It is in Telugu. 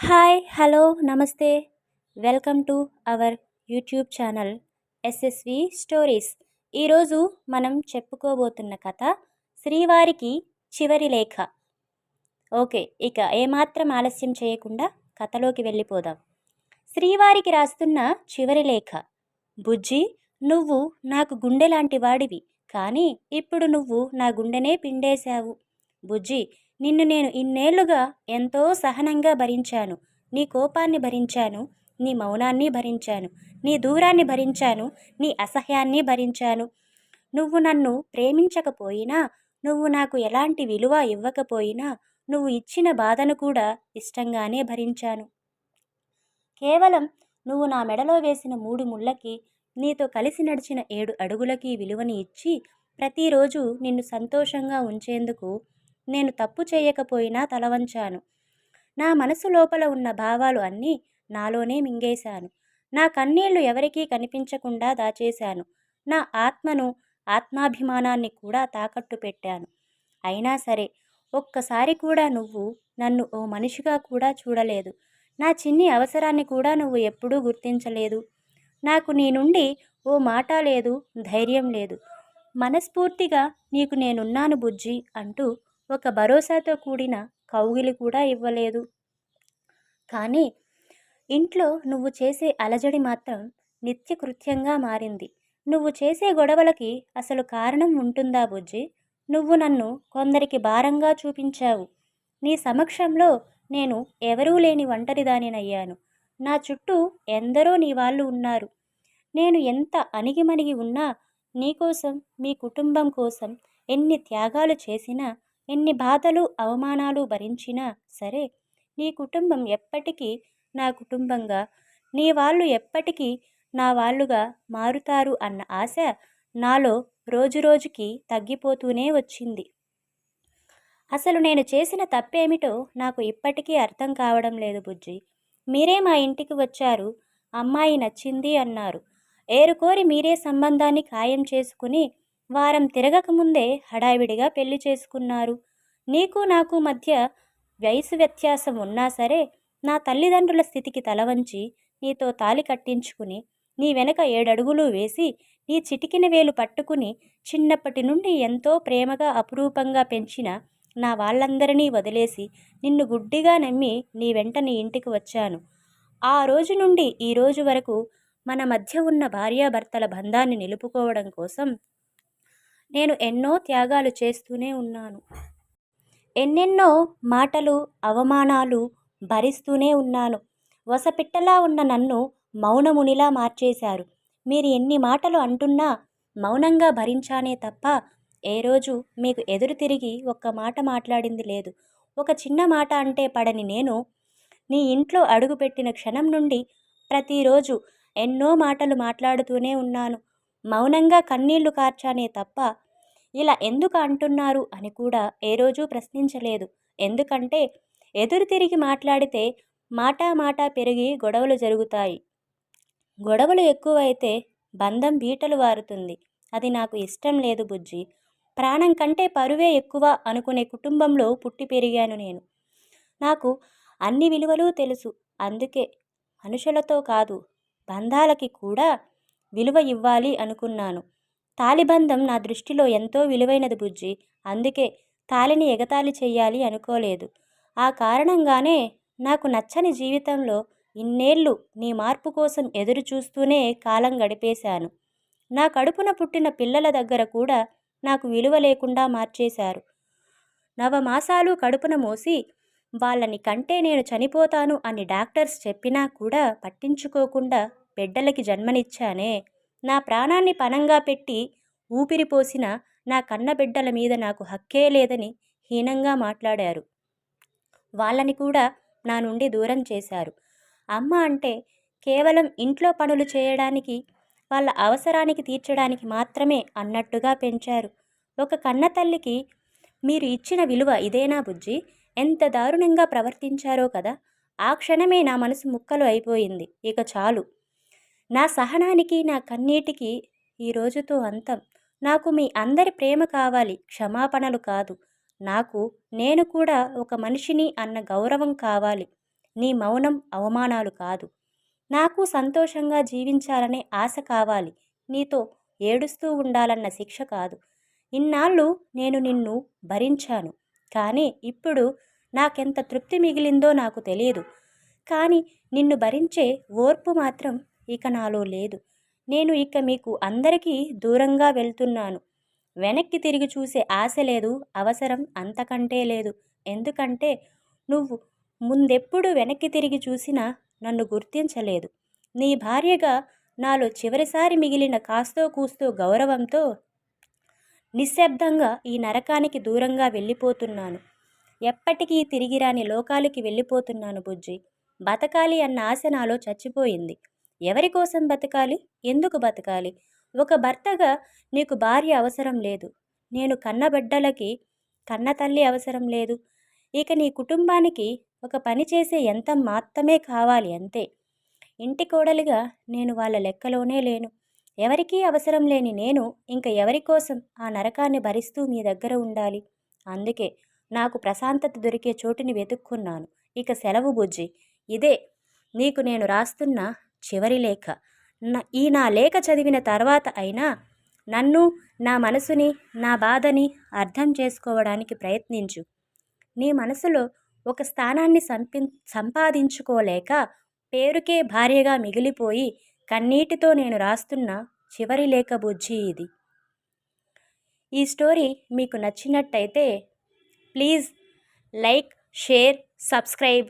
హాయ్ హలో నమస్తే. Welcome to our YouTube channel SSV stories. ఈరోజు మనం చెప్పుకోబోతున్న కథ శ్రీవారికి చివరి లేఖ. ఓకే ఇక ఏమాత్రం ఆలస్యం చేయకుండా కథలోకి వెళ్ళిపోదాం. శ్రీవారికి రాస్తున్న చివరి లేఖ. బుజ్జి నువ్వు నాకు గుండె లాంటి వాడివి కానీ ఇప్పుడు నువ్వు నా గుండెనే పిండేశావు. బుజ్జి నిన్ను నేను ఇన్నేళ్ళుగా ఎంతో సహనంగా భరించాను. నీ కోపాన్ని భరించాను. నీ మౌనాన్ని భరించాను. నీ దూరాన్ని భరించాను. నీ అసహ్యాన్ని భరించాను. నువ్వు నన్ను ప్రేమించకపోయినా నువ్వు నాకు ఎలాంటి విలువ ఇవ్వకపోయినా నువ్వు ఇచ్చిన బాధను కూడా ఇష్టంగానే భరించాను. కేవలం నువ్వు నా మెడలో వేసిన మూడు ముళ్ళకి నీతో కలిసి నడిచిన ఏడు అడుగులకి విలువని ఇచ్చి ప్రతిరోజు నిన్ను సంతోషంగా ఉంచేందుకు నేను తప్పు చేయకపోయినా తలవంచాను. నా మనసు లోపల ఉన్న భావాలు అన్నీ నాలోనే మింగేశాను. నా కన్నీళ్ళు ఎవరికీ కనిపించకుండా దాచేశాను. నా ఆత్మను ఆత్మాభిమానాన్ని కూడా తాకట్టు పెట్టాను. అయినా సరే ఒక్కసారి కూడా నువ్వు నన్ను ఓ మనిషిగా కూడా చూడలేదు. నా చిన్ని అవసరాన్ని కూడా నువ్వు ఎప్పుడూ గుర్తించలేదు. నాకు నీ నుండి ఓ మాట లేదు ధైర్యం లేదు. మనస్ఫూర్తిగా నీకు నేనున్నాను బుజ్జి అంటూ ఒక భరోసాతో కూడిన కౌగిలి కూడా ఇవ్వలేదు. కానీ ఇంట్లో నువ్వు చేసే అలజడి మాత్రం నిత్యకృత్యంగా మారింది. నువ్వు చేసే గొడవలకి అసలు కారణం ఉంటుందా బుజ్జి? నువ్వు నన్ను కొందరికి భారంగా చూపించావు. నీ సమక్షంలో నేను ఎవరూ లేని ఒంటరిదానినయ్యాను నా చుట్టూ ఎందరో నీ వాళ్ళు ఉన్నారు. నేను ఎంత అణిగిమణిగి ఉన్నా నీకోసం మీ కుటుంబం కోసం ఎన్ని త్యాగాలు చేసినా ఎన్ని బాధలు అవమానాలు భరించినా సరే నీ కుటుంబం ఎప్పటికీ నా కుటుంబంగా నీ వాళ్ళు ఎప్పటికీ నా వాళ్ళుగా మారుతారు అన్న ఆశ నాలో రోజురోజుకి తగ్గిపోతూనే వచ్చింది. అసలు నేను చేసిన తప్పేమిటో నాకు ఇప్పటికీ అర్థం కావడం లేదు బుజ్జి. మీరే మా ఇంటికి వచ్చారు అమ్మాయి నచ్చింది అన్నారు. ఏరుకోరి మీరే సంబంధాన్ని ఖాయం చేసుకుని వారం తిరగకముందే హడావిడిగా పెళ్ళి చేసుకున్నారు. నీకు నాకు మధ్య వయసు వ్యత్యాసం ఉన్నా సరే నా తల్లిదండ్రుల స్థితికి తలవంచి నీతో తాలి కట్టించుకుని నీ వెనక ఏడడుగులు వేసి నీ చిటికిన వేలు పట్టుకుని చిన్నప్పటి నుండి ఎంతో ప్రేమగా అపురూపంగా పెంచిన నా వాళ్ళందరినీ వదిలేసి నిన్ను గుడ్డిగా నమ్మి నీ వెంట నీ ఇంటికి వచ్చాను. ఆ రోజు నుండి ఈ రోజు వరకు మన మధ్య ఉన్న భార్యాభర్తల బంధాన్ని నిలుపుకోవడం కోసం నేను ఎన్నో త్యాగాలు చేస్తూనే ఉన్నాను. ఎన్నెన్నో మాటలు అవమానాలు భరిస్తూనే ఉన్నాను. వసపిట్టలా ఉన్న నన్ను మౌనమునిలా మార్చేశారు. మీరు ఎన్ని మాటలు అంటున్నా మౌనంగా భరించానే తప్ప ఏ రోజు మీకు ఎదురు తిరిగి ఒక్క మాట మాట్లాడింది లేదు. ఒక చిన్న మాట అంటే పడని నేను నీ ఇంట్లో అడుగుపెట్టిన క్షణం నుండి ప్రతిరోజు ఎన్నో మాటలు మాట్లాడుతూనే ఉన్నాను. మౌనంగా కన్నీళ్ళు కార్చానే తప్ప ఇలా ఎందుకు అంటున్నారు అని కూడా ఏ రోజు ప్రశ్నించలేదు. ఎందుకంటే ఎదురు తిరిగి మాట్లాడితే మాటా మాటా పెరిగి గొడవలు జరుగుతాయి. గొడవలు ఎక్కువైతే బంధం బీటలు వారుతుంది. అది నాకు ఇష్టం లేదు బుజ్జి. ప్రాణం కంటే పరువే ఎక్కువ అనుకునే కుటుంబంలో పుట్టి పెరిగాను నేను. నాకు అన్ని విలువలు తెలుసు. అందుకే మనుషులతో కాదు బంధాలకి కూడా విలువ ఇవ్వాలి అనుకున్నాను. తాలిబంధం నా దృష్టిలో ఎంతో విలువైనది బుజ్జి. అందుకే తాలిని ఎగతాళి చెయ్యాలి అనుకోలేదు. ఆ కారణంగానే నాకు నచ్చని జీవితంలో ఇన్నేళ్ళు నీ మార్పు కోసం ఎదురు చూస్తూనే కాలం గడిపేశాను. నా కడుపున పుట్టిన పిల్లల దగ్గర కూడా నాకు విలువ లేకుండా మార్చేశారు. నవమాసాలు కడుపున మోసి వాళ్ళని కంటే నేను చనిపోతాను అని డాక్టర్స్ చెప్పినా కూడా పట్టించుకోకుండా బిడ్డలకి జన్మనిచ్చానే. నా ప్రాణాన్ని పనంగా పెట్టి ఊపిరిపోసిన నా కన్న బిడ్డల మీద నాకు హక్కే లేదని హీనంగా మాట్లాడారు. వాళ్ళని కూడా నా నుండి దూరం చేశారు. అమ్మ అంటే కేవలం ఇంట్లో పనులు చేయడానికి వాళ్ళ అవసరానికి తీర్చడానికి మాత్రమే అన్నట్టుగా పెంచారు. ఒక కన్న తల్లికి మీరు ఇచ్చిన విలువ ఇదేనా బుజ్జి? ఎంత దారుణంగా ప్రవర్తించారో కదా. ఆ క్షణమే నా మనసు ముక్కలు అయిపోయింది. ఇక చాలు. నా సహనానికి నా కన్నీటికి ఈ రోజుతో అంతం. నాకు మీ అందరి ప్రేమ కావాలి క్షమాపణలు కాదు. నాకు నేను కూడా ఒక మనిషిని అన్న గౌరవం కావాలి. నీ మౌనం అవమానాలు కాదు. నాకు సంతోషంగా జీవించాలనే ఆశ కావాలి. నీతో ఏడుస్తూ ఉండాలన్న శిక్ష కాదు. ఇన్నాళ్ళు నేను నిన్ను భరించాను. కానీ ఇప్పుడు నాకెంత తృప్తి మిగిలిందో నాకు తెలియదు. కానీ నిన్ను భరించే ఓర్పు మాత్రం ఇక నాలో లేదు. నేను ఇక మీకు అందరికీ దూరంగా వెళ్తున్నాను. వెనక్కి తిరిగి చూసే ఆశ లేదు అవసరం అంతకంటే లేదు. ఎందుకంటే నువ్వు ముందెప్పుడు వెనక్కి తిరిగి చూసినా నన్ను గుర్తించలేదు. నీ భార్యగా నాలో చివరిసారి మిగిలిన కాస్తో కూస్తో గౌరవంతో నిశ్శబ్దంగా ఈ నరకానికి దూరంగా వెళ్ళిపోతున్నాను. ఎప్పటికీ తిరిగిరాని లోకాలకి వెళ్ళిపోతున్నాను బుజ్జి. బతకాలి అన్న ఆశ నాలో చచ్చిపోయింది. ఎవరి కోసం బతకాలి? ఎందుకు బతకాలి? ఒక భర్తగా నీకు భార్య అవసరం లేదు. నేను కన్నబిడ్డలకి కన్న తల్లి అవసరం లేదు. ఇక నీ కుటుంబానికి ఒక పని చేసే యంత్రం మాత్రమే కావాలి అంతే. ఇంటి కోడలిగా నేను వాళ్ళ లెక్కలోనే లేను. ఎవరికీ అవసరం లేని నేను ఇంక ఎవరి కోసం ఆ నరకాన్ని భరిస్తూ మీ దగ్గర ఉండాలి? అందుకే నాకు ప్రశాంతత దొరికే చోటుని వెతుక్కున్నాను. ఇక సెలవు బుజ్జి. ఇదే నీకు నేను రాస్తున్న చివరి లేఖ. ఈ నా లేఖ చదివిన తర్వాత అయినా నన్ను నా మనసుని నా బాధని అర్థం చేసుకోవడానికి ప్రయత్నించు. నీ మనసులో ఒక స్థానాన్ని సంపి సంపాదించుకోలేక పేరుకే భార్యగా మిగిలిపోయి కన్నీటితో నేను రాస్తున్న చివరి లేఖ బుజ్జి ఇది. ఈ స్టోరీ మీకు నచ్చినట్టయితే ప్లీజ్ లైక్ షేర్ సబ్స్క్రైబ్